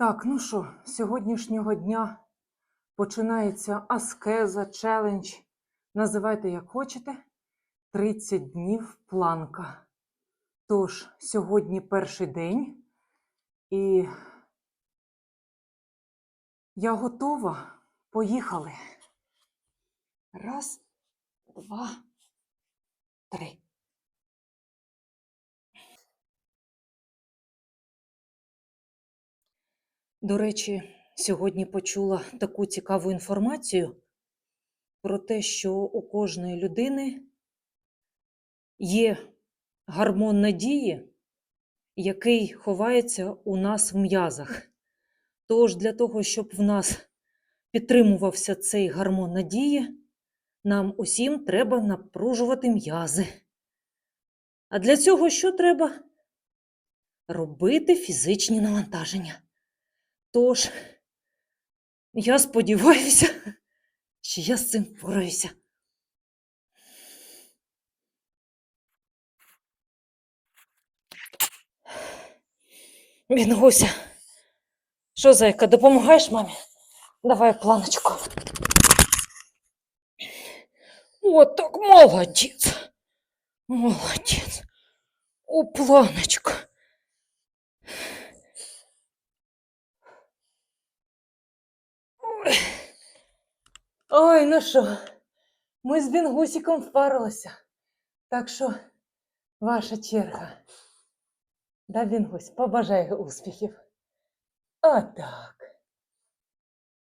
Так, ну що, з сьогоднішнього дня починається аскеза, челендж. Називайте як хочете. 30 днів планка. Тож, сьогодні перший день, і я готова. Поїхали. Раз, два, три. До речі, сьогодні почула таку цікаву інформацію про те, що у кожної людини є гормон надії, який ховається у нас в м'язах. Тож для того, щоб в нас підтримувався цей гормон надії, нам усім треба напружувати м'язи. А для цього що треба? Робити фізичні навантаження. Тож, я сподіваюся, що я з цим впораюся. Вінгуся, що, зайка, допомагаєш мамі? Давай планочку. От так, молодець. Молодець. У планочку. Ой. Ой, ну що, ми з Бінгусіком впарилися. Так що ваша черга. Да, Бінгусь, побажай успіхів. Отак.